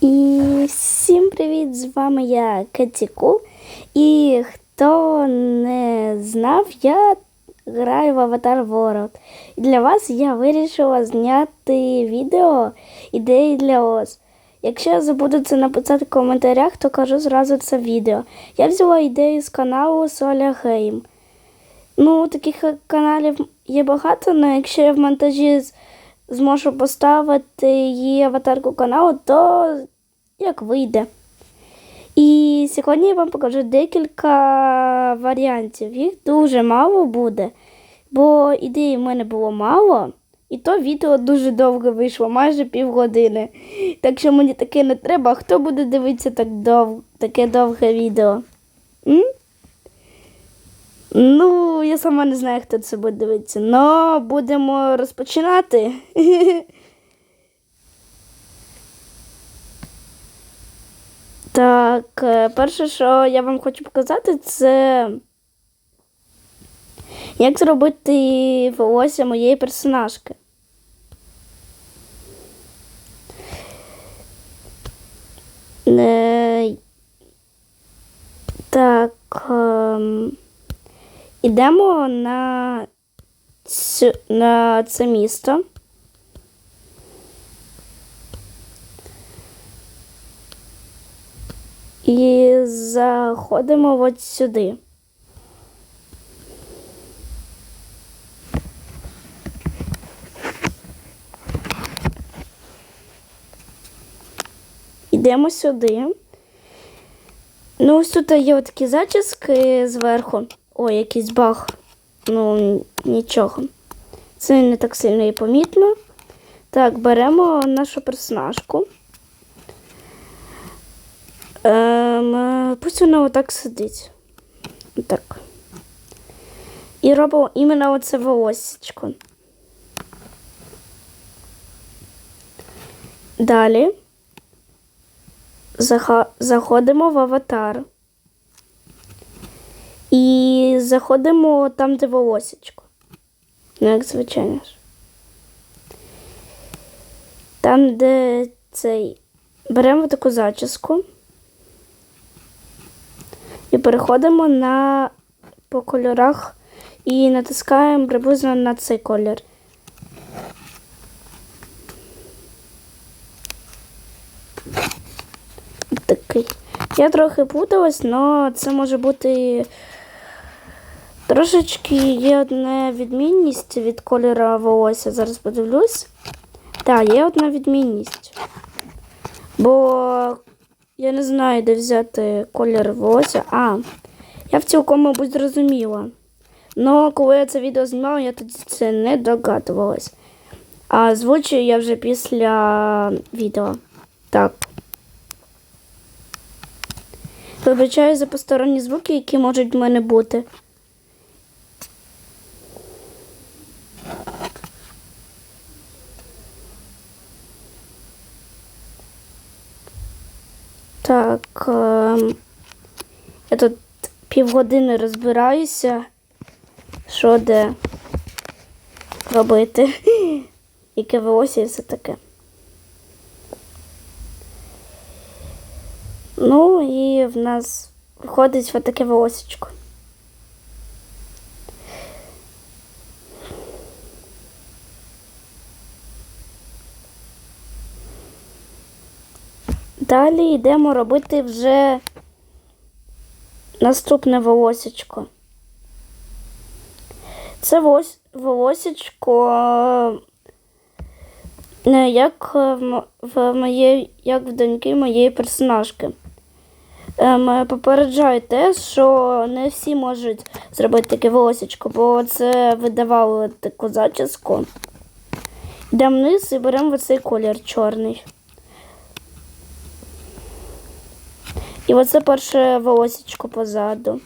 І всім привіт! З вами я Кетіку. І хто не знав, я граю в Avatar World. І для вас я вирішила зняти відео ідеї для ОС. Якщо я забуду це написати в коментарях, то кажу зразу це відео. Я взяла ідею з каналу Соля Гейм. Ну, таких каналів є багато, але якщо я в монтажі з- зможу поставити її аватарку каналу, то як вийде. І сьогодні я вам покажу декілька варіантів. Їх дуже мало буде, бо ідеї в мене було мало. І то відео дуже довго вийшло, майже півгодини. Так що мені таке не треба. Хто буде дивитися так дов... таке довге відео? М? Ну, я сама не знаю, хто це буде дивитися. Но будемо розпочинати. Так, е, перше, що я вам хочу показати, це як зробити волосся моєї персонажки. Е, Так. Ем, Ідемо на, цю, на це місто. І заходимо от сюди. Йдемо сюди. Ну, ось тут є такі зачіски зверху. Ой, якийсь баг. Ну, нічого. Це не так сильно і помітно. Так, беремо нашу персонажку. Ем, пусть вона отак сидить. Так. І робимо іменно оце волосечко. Далі заходимо в аватар. І заходимо там, де волосечко. Ну, як звичайно ж. Там, де цей. Беремо таку зачіску. І переходимо на по кольорах і натискаємо приблизно на цей колір. Такий. Я трохи путалась, але це може бути трошечки є одна відмінність від кольору волосся. Зараз подивлюсь. Так, є одна відмінність. Бо я не знаю, де взяти колір волосся. А, я в цілком, мабуть, зрозуміла. Но коли я це відео знімала, я тоді це не догадувалась. А звучу я вже після відео. Так. Вибачаю за посторонні звуки, які можуть в мене бути. Так. ем, я тут півгодини розбираюся, що де робити, яке волосся і все таке. Ну і в нас виходить отаке таке волосечко. Далі йдемо робити вже наступне волосечко. Це волос- волосечко е, як в мо- в моєї, як в доньки моєї персонажки. Ем, попереджаю те, що не всі можуть зробити таке волосечко, бо це видавало таку зачіску. Йдемо вниз і беремо оцей колір чорний. І оце перше волосечко позаду.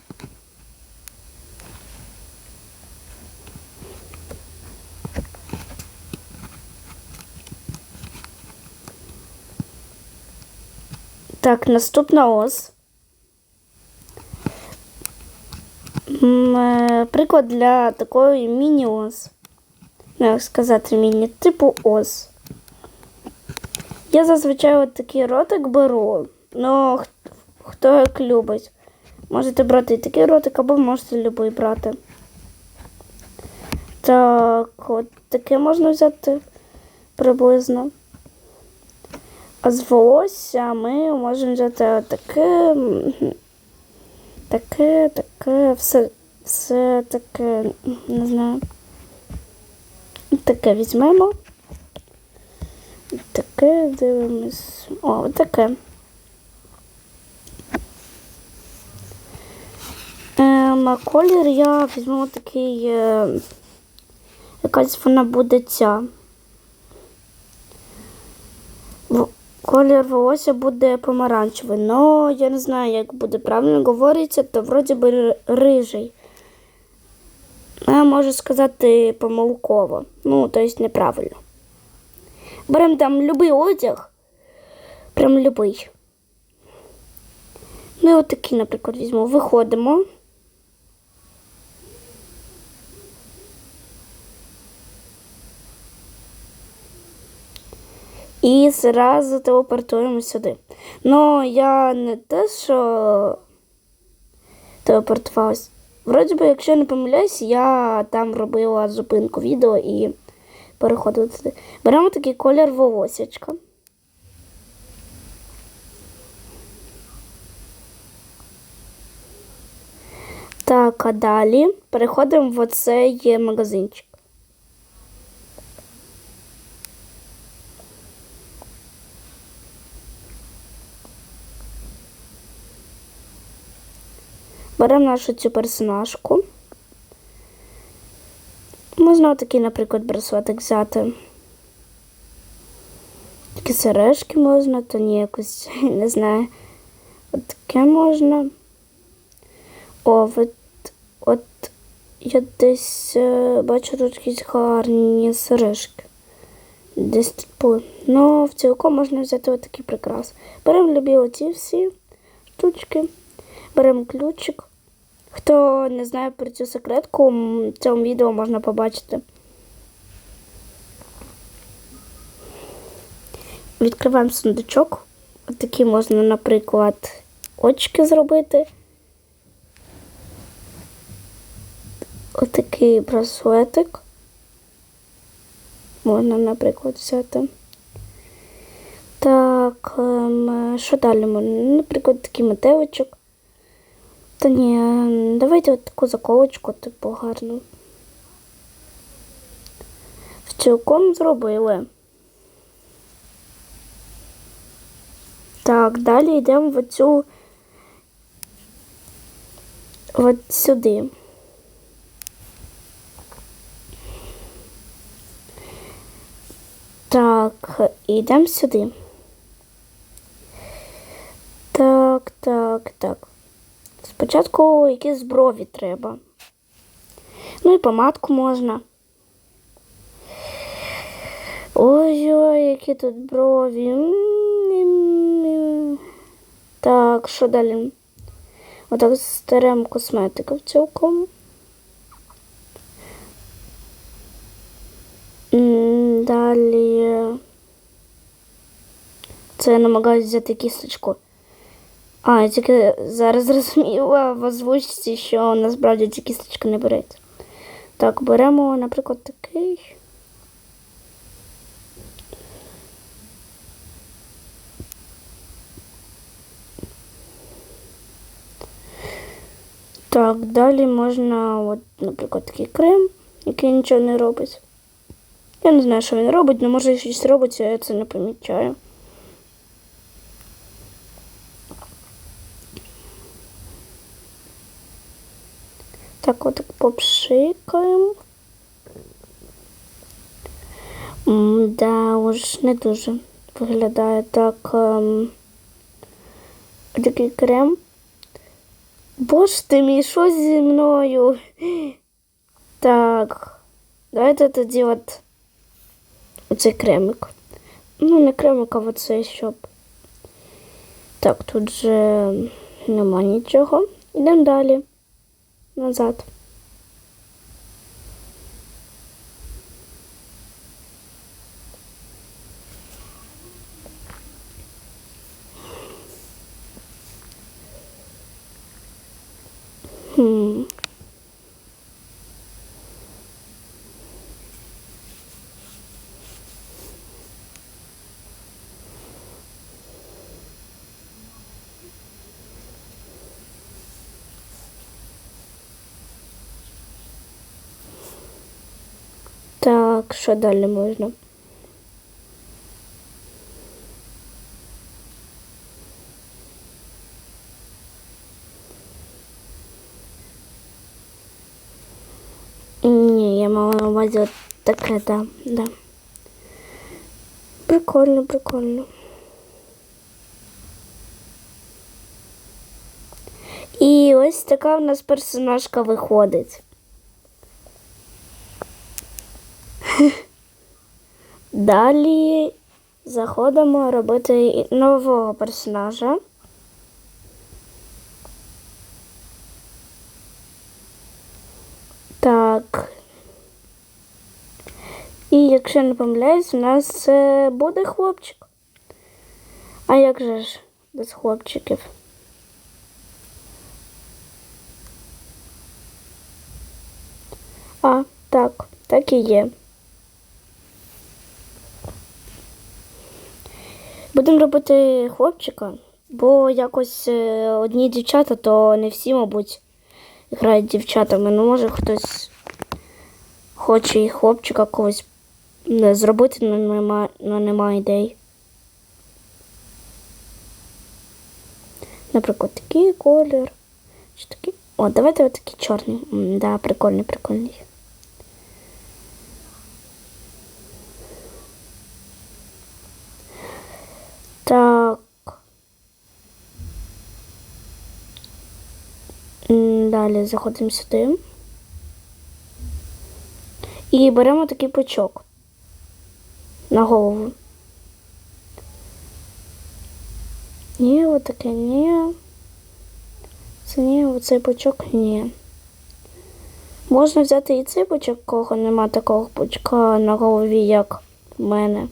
Так, наступна ос. Е, Приклад для такої міні-ос. Ну, як сказати, міні, типу ос. Я зазвичай от такий ротик беру, х- хто як любить. Можете брати і такий ротик, або можете любий брати. Так, от таке можна взяти приблизно. А з волосся ми можемо взяти таке, таке, таке, все, все таке, не знаю. Таке візьмемо. Таке дивимось. О, таке. Ем, а колір я візьму такий. Е, якась вона буде ця. Колір волосся буде помаранчевий, но я не знаю, як буде правильно говориться, то вроді би рижий. Я можу сказати помилково. Ну, тобто неправильно. Беремо там любий одяг. Прям любий. Ну, і от такий, наприклад, візьму. Виходимо. І зразу телепортуємо сюди. Ну, я не те, що телепортувалась. Вроді би, якщо я не помиляюсь, я там робила зупинку відео і переходила туди. Беремо такий колір волосячка. Так, а далі переходимо в оцей магазинчик. Беремо нашу цю персонажку. Можна такий, наприклад, браслетик взяти. Такі сережки можна, то ні, якось, не знаю. От таке можна. О, от, от я десь е, бачу тут якісь гарні сережки. Десь були. Ну, в цілком можна взяти отакі прикраси. Беремо любі оці всі штучки. Беремо ключик. Хто не знає про цю секретку, в цьому відео можна побачити. Відкриваємо сундучок. Отакі можна, наприклад, очки зробити. Отакий браслетик. Можна, наприклад, взяти. Так, ем, що далі Наприклад, такий метеличок. Та ні, давайте от таку заколочку, типу, гарну. В цілком зробили. Так, далі йдемо в оцю от сюди. Так, йдемо сюди. Так, так, так. Спочатку якісь брові треба. Ну і помадку можна. Ой-ой, які тут брові. Так, що далі? Отак старемо косметику цілком. Далі. Це я намагаюся взяти кісточку. А, я тільки зараз зрозуміла в озвучці, що насправді ці кісточки не береться. Так, беремо, наприклад, такий. Так, далі можна, от, наприклад, такий крем, який нічого не робить. Я не знаю, що він робить, але може щось робить, я це не помічаю. Так, от попшикаємо. Да, уж не дуже виглядає так. Ем, такий крем. Боже ти мій, що зі мною? Так. Давайте тоді от оцей кремик. Ну, не кремик, а оцей, щоб. Так, тут же нема нічого. Йдемо далі. Назад. Хм. Що далі можна? Ні, я мала на увазі таке, да, да. Прикольно, прикольно. І ось така в нас персонажка виходить. Далі заходимо робити нового персонажа. Так. І якщо не помиляюсь, у нас це буде хлопчик. А як же ж без хлопчиків? А, так, так і є. Будемо робити хлопчика, бо якось е, одні дівчата, то не всі, мабуть, грають дівчатами. Ну, може хтось хоче і хлопчика когось не зробити, але нема, немає ідей. Наприклад, такий колір. Чи такий. О, давайте отакий чорний. М, Да, прикольний, прикольний. Так. М, Далі заходимо сюди. І беремо такий пучок на голову. Ні, отаке ні. Це ні, оцей пучок ні. Можна взяти і цей пучок, кого нема такого пучка на голові, як в мене.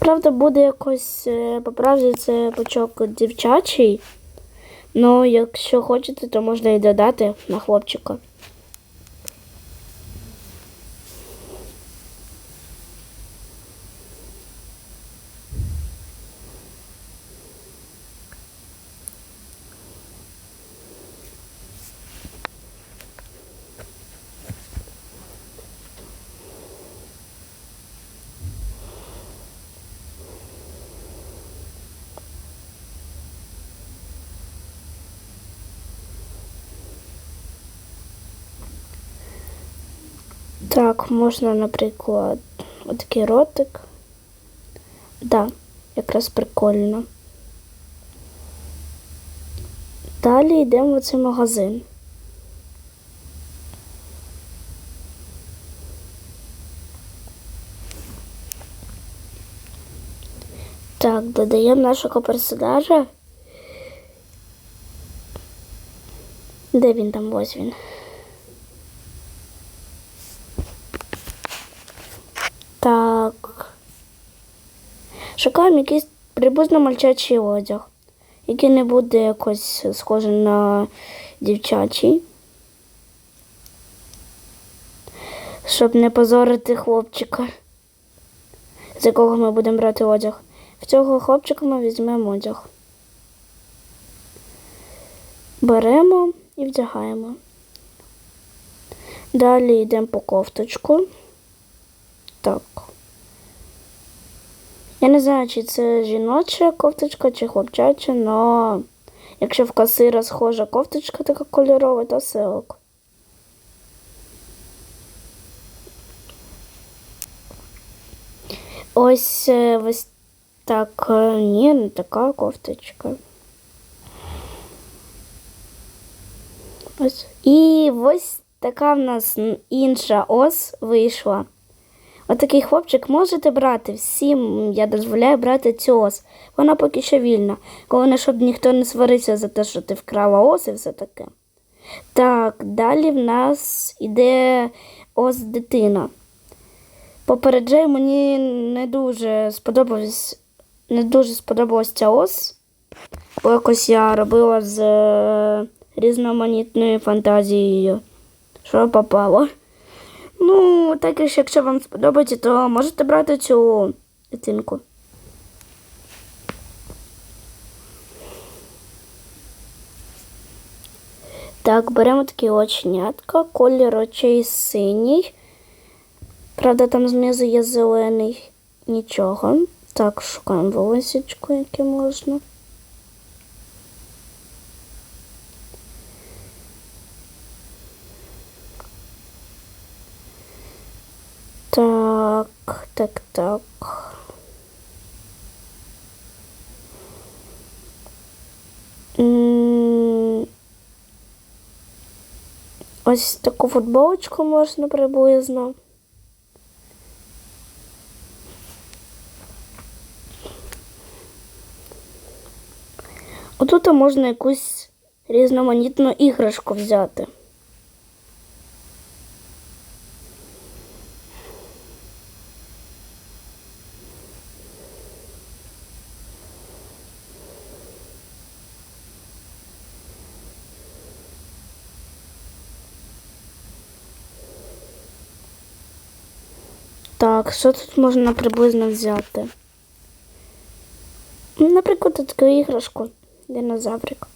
Правда, буде якось е, по правді це бачок дівчачий. Ну, якщо хочете, то можна і додати на хлопчика. Так, можна, наприклад, отакий ротик. Да, якраз прикольно. Далі йдемо в цей магазин. Так, додаємо нашого персонажа. Де він там? Ось він. Так. Шукаємо якийсь приблизно мальчачий одяг, який не буде якось схожий на дівчачий. Щоб не позорити хлопчика, з якого ми будемо брати одяг. В цього хлопчика ми візьмемо одяг. Беремо і вдягаємо. Далі йдемо по кофточку. Так. Я не знаю, чи це жіноча кофточка, чи хлопчача, але якщо в касира схожа кофточка така кольорова, то все. Ось е, ось так, е, ні, не така кофточка. Ось. І ось така в нас інша ос вийшла. Отакий хлопчик можете брати. Всім я дозволяю брати цю ос. Вона поки що вільна. Головне, щоб ніхто не сварився за те, що ти вкрала ос і все таке. Так, далі в нас іде ос дитина. Попереджаю, мені не дуже сподобалось, не дуже сподобалась ця ос. Бо якось я робила з е, різноманітною фантазією. Що попало. Ну, також, якщо вам сподобається, то можете брати цю дитинку. Так, беремо такі оченятка, колір очей синій. Правда, там знизу є зелений. Нічого. Так, шукаємо волосечко, яке можна. Так, так, так. Ось таку футболочку можна приблизно. Отут можна якусь різноманітну іграшку взяти. Так, що тут можна приблизно взяти? Ну, Наприклад, таку іграшку. Динозаврик.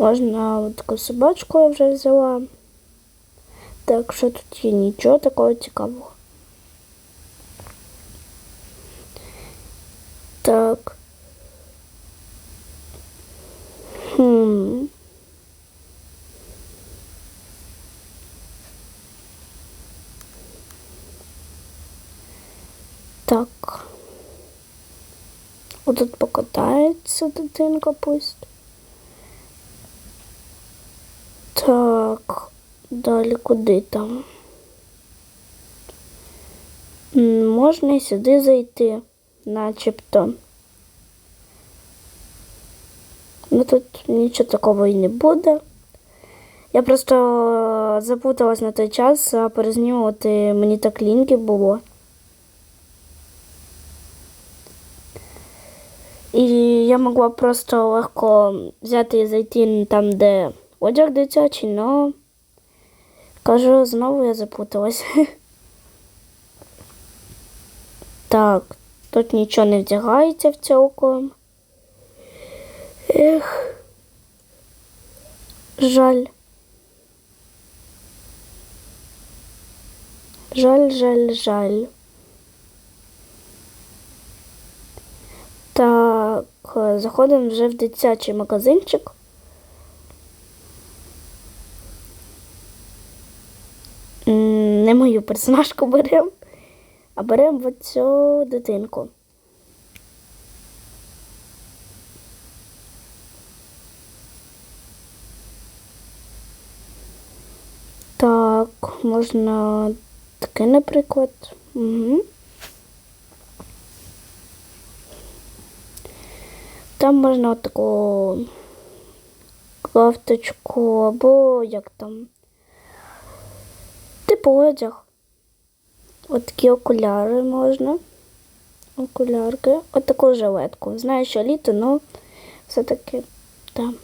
Можна от таку собачку я вже взяла. Так, що тут є нічого такого цікавого. Так. Хм. Так. Отут покатається дитинка пусть. Так, далі куди там? Можна і сюди зайти, начебто. Ну тут нічого такого і не буде. Я просто запуталась на той час, а перезнімувати мені так ліньки було. І я могла просто легко взяти і зайти там, де одяг дитячий, але кажу, знову я запуталась. Так, тут нічого не вдягається в цілком. Ех. Жаль. Жаль, жаль, жаль. Так, заходимо вже в дитячий магазинчик. М, Не мою персонажку беремо, а беремо оцю дитинку. Так, можна таке, наприклад. Угу. Там можна таку кофточку або як там. Одяг. От такі окуляри можна. Окулярки. От таку жилетку. Знаю, що літо, але все-таки там.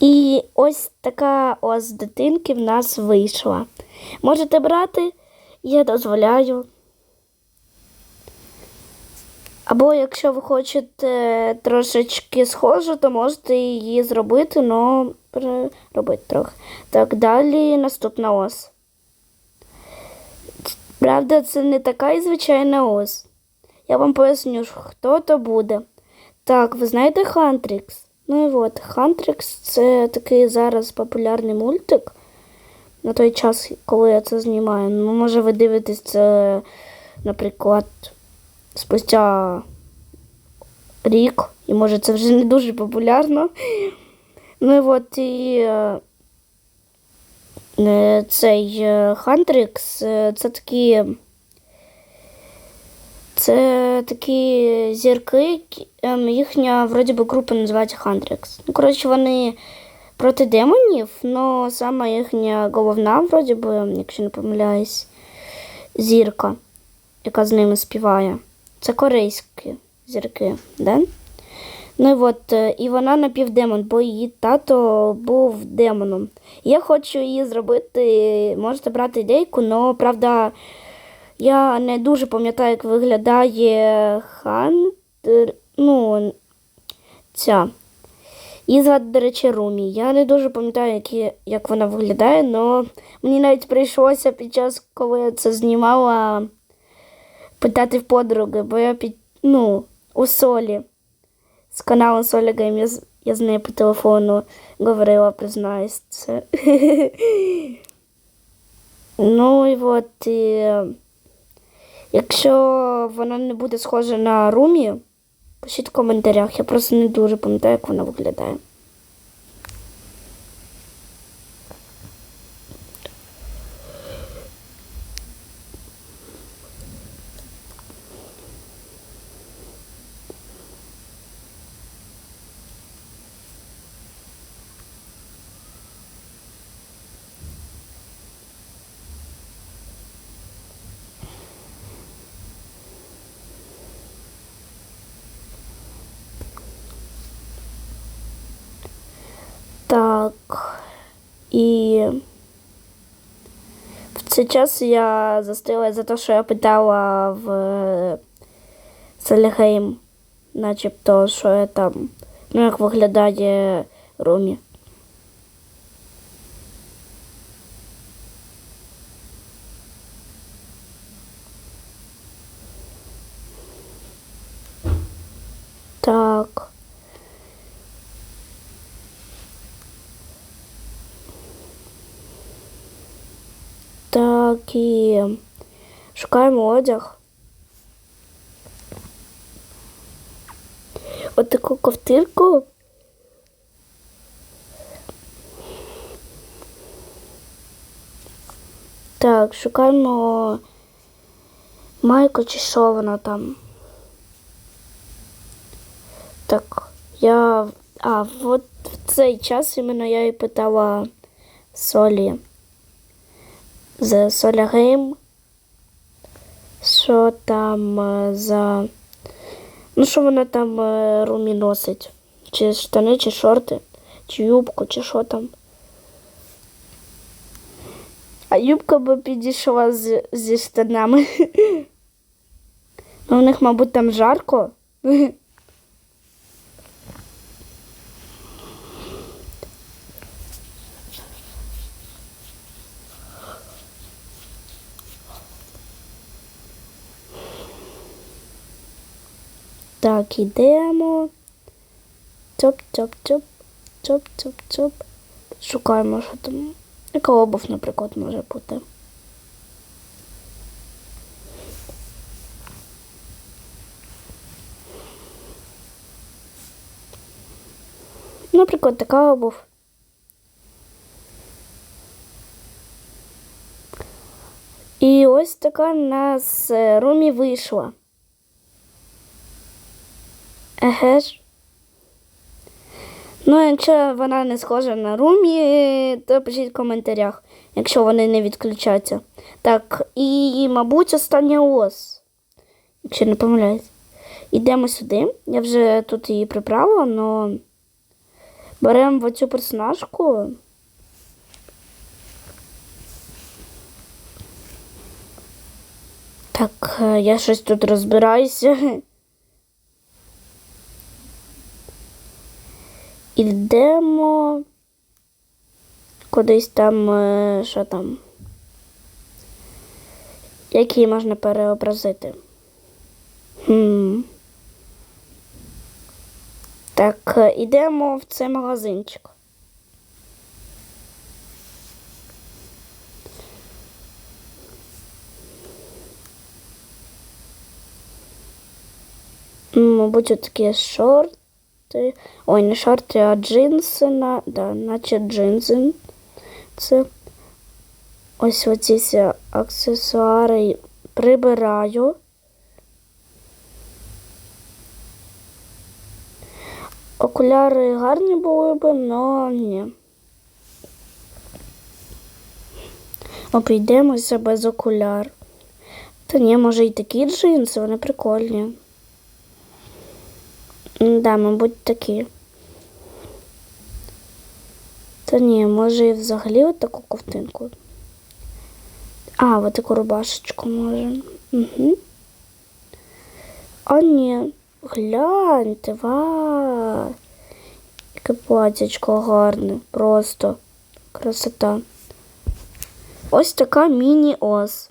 І ось така ось дитинки в нас вийшла. Можете брати, я дозволяю. Або якщо ви хочете трошечки схожу, то можете її зробити, але переробити трохи. Так, далі наступна ос. Правда, це не така і звичайна ос. Я вам поясню, хто то буде. Так, ви знаєте Хантрікс? Ну і от, Хантрікс це такий зараз популярний мультик. На той час, коли я це знімаю. Ну, може, ви дивитесь це, наприклад, спустя рік, і може це вже не дуже популярно. Ну і от і е, е, цей е, Хантрікс е, це такі. Це такі зірки, ем, їхня вроді би група називається Хантрікс. Ну, коротше, вони проти демонів, але саме їхня головна, вроді би, якщо не помиляюсь, зірка, яка з ними співає. Це корейські зірки, да? Ну і от, е, і вона напівдемон, бо її тато був демоном. Я хочу її зробити, можете брати ідейку, але правда, я не дуже пам'ятаю, як виглядає Хантер. Ну, ця. Її звати, до речі, Румі. Я не дуже пам'ятаю, як вона виглядає, але мені навіть прийшлося під час, коли я це знімала, питати в подруги, бо я під, ну, у Солі з каналу Соля Гейм, я, з- нею по телефону говорила, признаюсь це. ну і от, якщо вона не буде схожа на Румі, пишіть в коментарях. Я просто не дуже пам'ятаю, як вона виглядає. Так. І в цей час я застила за те, що я питала в Селігейм, начебто, що я там, ну, як виглядає Румі. Так. Так і шукаємо одяг. От ковтирку. Так, шукаємо майку чи що вона там. Так, я. А, от в цей час іменно я і питала Солі з Соля Гейм, що там е, за. Ну, що вона там е, румі носить? Чи штани, чи шорти, чи юбку, чи що там. А юбка би підійшла з, зі штанами. Ну, у них, мабуть, там жарко. Так, ідемо. Цоп-цоп-цоп. Цоп-цоп-цоп. Шукаємо, що там. Яка обув, наприклад, може бути. Наприклад, така обув. І ось така в нас е, Румі вийшла. Еге. Ну, якщо вона не схожа на румі, то пишіть в коментарях, якщо вони не відключаться. Так, і, мабуть, остання ос. Якщо не помиляюсь. Йдемо сюди. Я вже тут її приправила, але беремо оцю персонажку. Так, е, я щось тут розбираюся. Ідемо кудись там, е, що там, які можна переобразити. Хм. Так, е, ідемо в цей магазинчик. Мабуть, такі шорти. Ой, не шорти, а джинси, на... да, наче джинси. Це ось оці аксесуари прибираю. Окуляри гарні були б, але ні. Обійдемося без окуляр. Та ні, може і такі джинси, вони прикольні. М, Да, мабуть, такі. Та ні, може і взагалі от таку ковтинку. А, от таку рубашечку може. Угу. А ні, гляньте, ва. Яке платячко гарне, просто красота. Ось така міні-ос.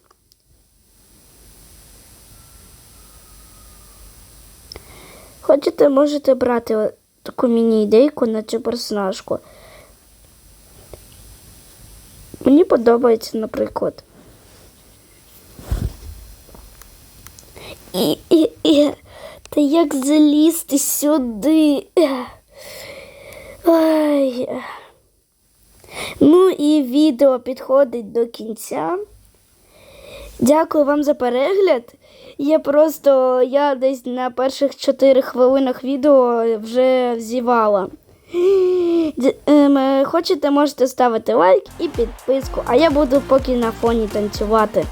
Хочете, можете брати таку міні-ідейку на цю персонажку. Мені подобається, наприклад. І, і, і, та як залізти сюди? Ай. Ну і відео підходить до кінця. Дякую вам за перегляд. Я просто я десь на перших 4 хвилинах відео вже взівала. Д- ем, е, Хочете, можете ставити лайк і підписку, а я буду поки на фоні танцювати.